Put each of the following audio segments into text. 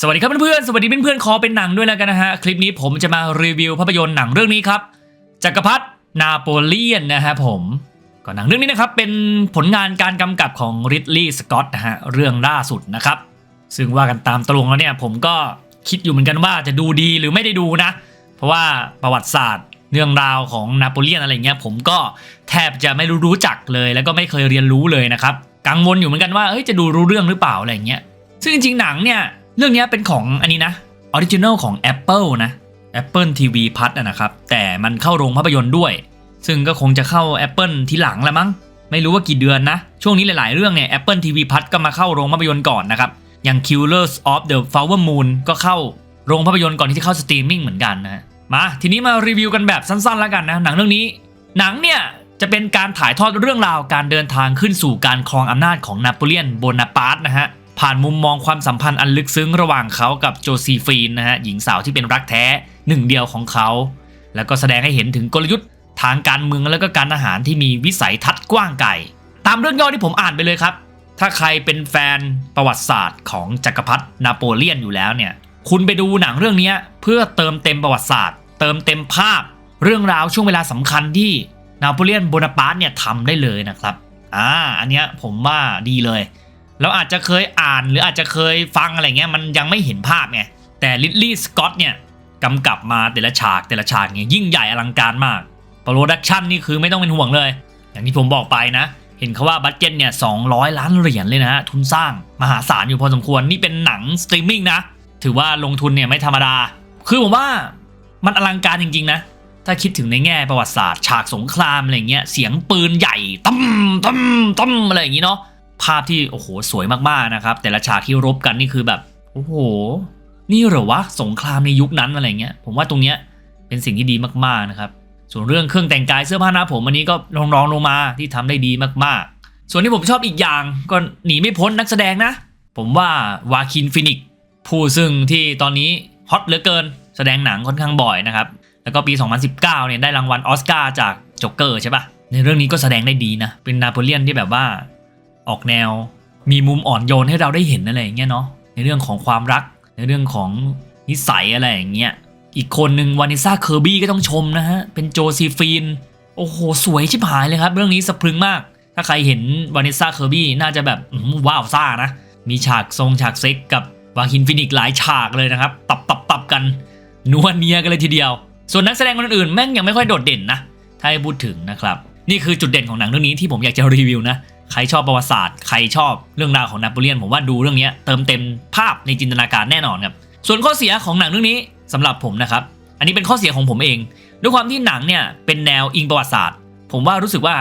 สวัสดีครับเพื่อนๆ สวัสดีเพื่อนๆขอเป็นหนังด้วยแล้วกันนะฮะ คลิปนี้ผมจะมารีวิวภาพยนตร์หนังเรื่องนี้ครับ จักรพรรดินาโปเลียนนะฮะผมก็หนังเรื่องนี้นะครับ เป็นผลงานการกำกับของริดลีย์สกอตนะฮะ เรื่องล่าสุดนะครับ ซึ่งว่ากันตามตรงแล้วเนี่ย ผมก็คิดอยู่เหมือนกันว่าจะดูดีหรือไม่ได้ดูนะ เพราะว่าประวัติศาสตร์เรื่องราวของนาโปเลียนอะไรเงี้ยผมก็แทบจะไม่รู้รู้จักเลย แล้วก็ไม่เคยเรียนรู้เลยนะครับกังวลอยู่เหมือนกันว่าเฮ้ยจะดูรู้เรื่องหรือเปล่าอะไรเงี้ยซึ่งจริงๆหนังเนี่ย เรื่องนี้เป็นของอันนี้นะออริจิน l ลของ Apple นะ Apple TV พัดนะครับ แต่มันเข้าโรงภาพยนตร์ด้วย ซึ่งก็คงจะเข้า Apple ทีหลังล้วมั้ง ไม่รู้ว่ากี่เดือนนะ ช่วงนี้หลาย ๆ เรื่องเนี่ย Apple TV พัดก็มาเข้าโรงภาพยนตร์ก่อนนะครับ อย่าง Killers of the Flower Moon ก็เข้าโรงภาพยนตร์ก่อนที่จะเข้าสตรีมมิ่งเหมือนกันนะมาทีนี้มารีวิวกันแบบสั้น ๆ แล้วกันนะหนังเรื่องนี้ หนังเนี่ยจะเป็นการถ่ายทอดเรื่องราวการเดินทางขึ้นสู่การครองอำนาจของนโปเลียนโบนาปาร์ตนะฮะ ผ่านมุมมองความสัมพันธ์อันลึกซึ้งระหว่างเขากับโจซีฟีนนะฮะหญิงสาวที่เป็นรักแท้หนึ่งเดียวของเขา แล้วก็แสดงให้เห็นถึงกลยุทธ์ทางการเมืองแล้วก็การทหารที่มีวิสัยทัศน์กว้างไกลตามเรื่องย่อที่ผมอ่านไปเลยครับ ถ้าใครเป็นแฟนประวัติศาสตร์ของจักรพรรดินาโปเลียนอยู่แล้วเนี่ยคุณไปดูหนังเรื่องนี้เพื่อเติมเต็มประวัติศาสตร์ เติมเต็มภาพ เรื่องราวช่วงเวลาสำคัญที่นาโปเลียนโบนาปาร์ตเนี่ยทำได้เลยนะครับอ่าอันเนี้ยผมว่าดีเลย เราอาจจะเคยอ่านหรืออาจจะเคยฟังอะไรเงี้ยมันยังไม่เห็นภาพไงแต่ลิ d ลี่สกอตเนี่ยกำกับมาแต่ละฉากแต่ละฉากเนี่ยยิ่งใหญ่อลังการมากโปรดักชันนี่คือไม่ต้องเป็นห่วงเลย อย่างที่ผมบอกไปนะ เห็นเขาว่าบัตเจ็ตเนี่ย200ล้านเหรียญเลยนะฮะทุนสร้างมหาศาลอยู่พอสมควรนี่เป็นหนังสตรีมมิ่งนะถือว่าลงทุนเนี่ยไม่ธรรมดา คือผมว่ามันอลังการจริง ๆ นะ ถ้าคิดถึงในแง่ประวัติศาสตร์ ฉากสงครามอะไรเงี้ยเสียงปืนใหญ่ตั้มตั้มตั้มอะไรอย่างงี้เนาะ ภาพที่โอ้โหสวยมากๆนะครับ แต่ละฉากที่รบกันนี่คือแบบโอ้โห นี่เหรอวะสงครามในยุคนั้นอะไรเงี้ย ผมว่าตรงเนี้ยเป็นสิ่งที่ดีมากๆนะครับ ส่วนเรื่องเครื่องแต่งกายเสื้อผ้าหน้าผมอันนี้ก็รองรองลงมาที่ทำได้ดีมากๆ ส่วนที่ผมชอบอีกอย่างก็หนีไม่พ้นนักแสดงนะ ผมว่าวาคินฟินิกผู้ซึ่งที่ตอนนี้ฮอตเหลือเกิน แสดงหนังค่อนข้างบ่อยนะครับ แล้วก็ปี 2019 เนี่ยได้รางวัลออสการ์จากจ็อกเกอร์ใช่ปะในเรื่องนี้ก็แสดงได้ดีนะ เป็นนาโปเลียนที่แบบว่า ออกแนว มีมุมอ่อนโยนให้เราได้เห็นอะไรอย่างเงี้ยเนาะในเรื่องของความรัก ในเรื่องของนิสัยอะไรอย่างเงี้ยอีกคนหนึ่งวานิซ่าเคอร์บี้ก็ต้องชมนะฮะ เป็นโจซีฟีน โอ้โห สวยชิบหายเลยครับ เรื่องนี้สะพรึงมาก ถ้าใครเห็นวานิซ่าเคอร์บี้น่าจะแบบว้าวซ่านะ มีฉากทรงฉากเซ็กกับวาคินฟินิกหลายฉากเลยนะครับ ตับตับตับกันนัวเนียกันเลยทีเดียว ส่วนนักแสดงคนอื่นแม่งยังไม่ค่อยโดดเด่นนะ ถ้าให้พูดถึงนะครับ นี่คือจุดเด่นของหนังเรื่องนี้ที่ผมอยากจะรีวิวนะ ใครชอบประวัติศาสตร์ ใครชอบเรื่องราวของนโปเลียน ผมว่าดูเรื่องนี้เติมเต็มภาพในจินตนาการแน่นอนครับ ส่วนข้อเสียของหนังเรื่องนี้สำหรับผมนะครับ อันนี้เป็นข้อเสียของผมเอง ด้วยความที่หนังเนี่ยเป็นแนวอิงประวัติศาสตร์ ผมว่ารู้สึกว่า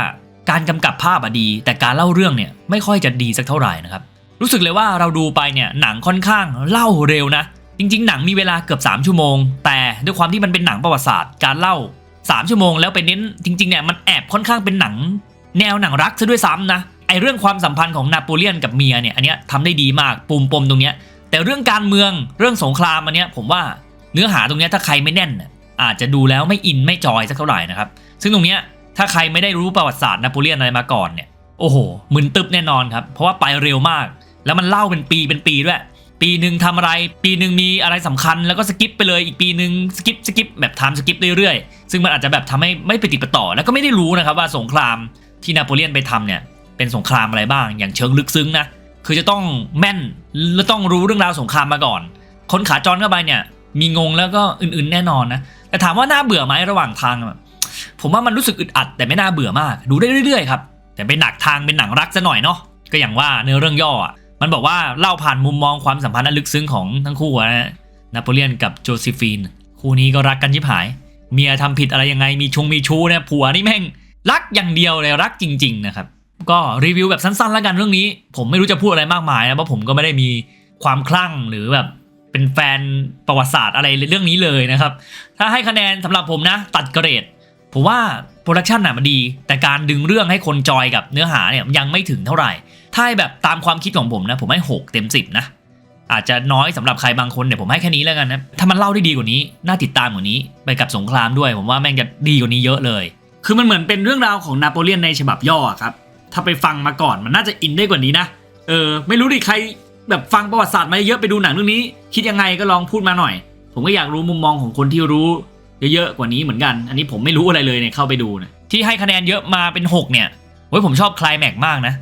การกำกับภาพอะดี แต่การเล่าเรื่องเนี่ยไม่ค่อยจะดีสักเท่าไหร่นะครับ รู้สึกเลยว่าเราดูไปเนี่ยหนังค่อนข้างเล่าเร็วนะ จริง ๆ หนังมีเวลาเกือบ 3 ชั่วโมง แต่ด้วยความที่มันเป็นหนังประวัติศาสตร์ การเล่า 3 ชั่วโมง แล้วไปเน้นจริงๆเนี่ยมันแอบค่อนข้างเป็นหนัง แนวหนังรักซะด้วยซ้ำนะ เรื่องความสัมพันธ์ของนาโปเลียนกับเมียเนี่ยอันเนี้ยทำได้ดีมากปุ่มปมตรงเนี้ยแต่เรื่องการเมืองเรื่องสงครามอันเนี้ยผมว่าเนื้อหาตรงเนี้ยถ้าใครไม่แน่น อาจจะดูแล้วไม่อินไม่จอยสักเท่าไหร่นะครับซึ่งตรงเนี้ยถ้าใครไม่ได้รู้ประวัติศาสตร์นาโปเลียนอะไรมาก่อนเนี่ยโอ้โหมึนตึบแน่นอนครับเพราะว่าไปเร็วมาก แล้วมันเล่าเป็นปีเป็นปีด้วย ปีหนึ่งทำอะไร ปีหนึ่งมีอะไรสำคัญแล้วก็สกิปไปเลยอีกปีหนึ่งสกิปสกิปแบบไทม์สกิปเรื่อยๆซึ่งมันอาจจะแบบทำให้ไม่ไปติดต่อ แล้วก็ไม่ได้รู้นะครับว่าสงครามที่นาโปเลียนไปทำเนี่ย เป็นสงครามอะไรบ้าง อย่างเชิงลึกซึ้งนะคือจะต้องแม่นและต้องรู้เรื่องราวสงครามมาก่อน คนขาจรเข้าไปเนี่ย มีงงแล้วก็อื่นๆแน่นอนนะแต่ถามว่าน่าเบื่อไหมระหว่างทางผมว่ามันรู้สึกอึดอัด แต่ไม่น่าเบื่อมาก ดูได้เรื่อยๆครับแต่เป็นหนักทางเป็นหนังรักซะหน่อยเนาะก็อย่างว่าเนื้อเรื่องย่ออะมันบอกว่าเล่าผ่านมุมมองความสัมพันธ์อันลึกซึ้งของทั้งคู่อะนะนโปเลียนกับโจซีฟีน คู่นี้ก็รักกันยิบหาย เมียทำผิดอะไรยังไงมีชงมีชู้เนี่ยผัวนี่แม่งรักอย่างเดียวเลยรักจริง ๆ นะครับ ก็รีวิวแบบสั้นๆแล้วกันเรื่องนี้ ผมไม่รู้จะพูดอะไรมากมายนะเพราะผมก็ไม่ได้มีความคลั่งหรือแบบเป็นแฟนประวัติศาสตร์อะไรเรื่องนี้เลยนะครับ ถ้าให้คะแนนสำหรับผมนะ ตัดเกรดผมว่าโปรดักชันน่ะมันดี แต่การดึงเรื่องให้คนจอยกับเนื้อหาเนี่ยยังไม่ถึงเท่าไหร่ ถ้าให้แบบตามความคิดของผมนะ ผมให้ 6 เต็ม 10 นะ อาจจะน้อยสำหรับใครบางคนเนี่ยผมให้แค่นี้แล้วกันนะ ถ้ามันเล่าได้ดีกว่านี้ น่าติดตามกว่านี้ ไปกับสงครามด้วย ผมว่าแม่งจะดีกว่านี้เยอะเลย คือมันเหมือนเป็นเรื่องราวของนาโปเลียนในฉบับย่อครับ ถ้าไปฟังมาก่อนมันน่าจะอินได้กว่านี้นะเออไม่รู้ดิใครแบบฟังประวัติศาสตร์มาเยอะไปดูหนังเรื่องนี้ คิดยังไงก็ลองพูดมาหน่อย ผมก็อยากรู้มุมมองของคนที่รู้เยอะๆกว่านี้เหมือนกัน อันนี้ผมไม่รู้อะไรเลยเนี่ยเข้าไปดูเนี่ยที่ให้คะแนนเยอะมาเป็น 6 เนี่ยโอ้ยผมชอบคลายแม็กมากนะ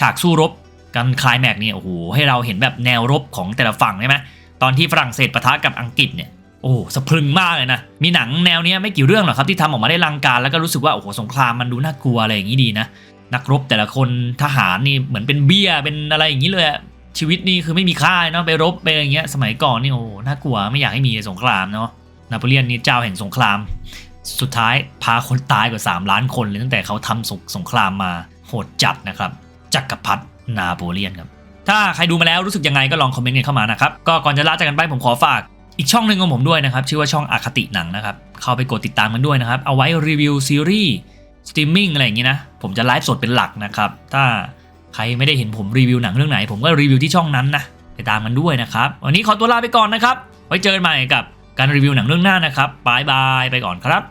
ฉากสู้รบกันคลายแม็กเนี่ยโอ้โหให้เราเห็นแบบแนวรบของแต่ละฝั่งใช่ไหมตอนที่ฝรั่งเศสปะทะกับอังกฤษเนี่ยโอ้สะพรึงมากเลยนะ มีหนังแนวนี้ไม่กี่เรื่องหรอกครับที่ทำออกมาได้ลังการแล้วก็รู้สึกว่าโอ้โหสงครามมันดูน่ากลัวอะไรอย่างนี้ดีนะ นักรบแต่ละคนทหารนี่เหมือนเป็นเบี้ยเป็นอะไรอย่างนี้เลยชีวิตนี่คือไม่มีค่าเนาะไปรบไปอะไรเงี้ยสมัยก่อนนี่โอ้น่ากลัวไม่อยากให้มีสงครามเนาะนาโปเลียนนี่เจ้าแห่งสงคราม สุดท้ายพาคนตายกว่า 3 ล้านคนเลยตั้งแต่เขาทำสงสงครามมาโหดจัดนะครับจักรพรรดินาโปเลียนครับถ้าใครดูมาแล้วรู้สึกยังไงก็ลองคอมเมนต์กันเข้ามานะครับก็ก่อนจะลาจากกันไปผมขอฝากอีกช่องหนึ่งของผมด้วยนะครับชื่อว่าช่องอคติหนังนะครับเข้าไปกดติดตามกันด้วยนะครับเอาไว้รีวิวซีรีส์สตรีมมิ่งอะไรอย่างนี้นะ ผมจะไลฟ์สดเป็นหลักนะครับ ถ้าใครไม่ได้เห็นผมรีวิวหนังเรื่องไหน ผมก็รีวิวที่ช่องนั้นนะไปตามมันด้วยนะครับ วันนี้ขอตัวลาไปก่อนนะครับ ไว้เจอกันใหม่กับการรีวิวหนังเรื่องหน้านะครับบายบายไปก่อนครับ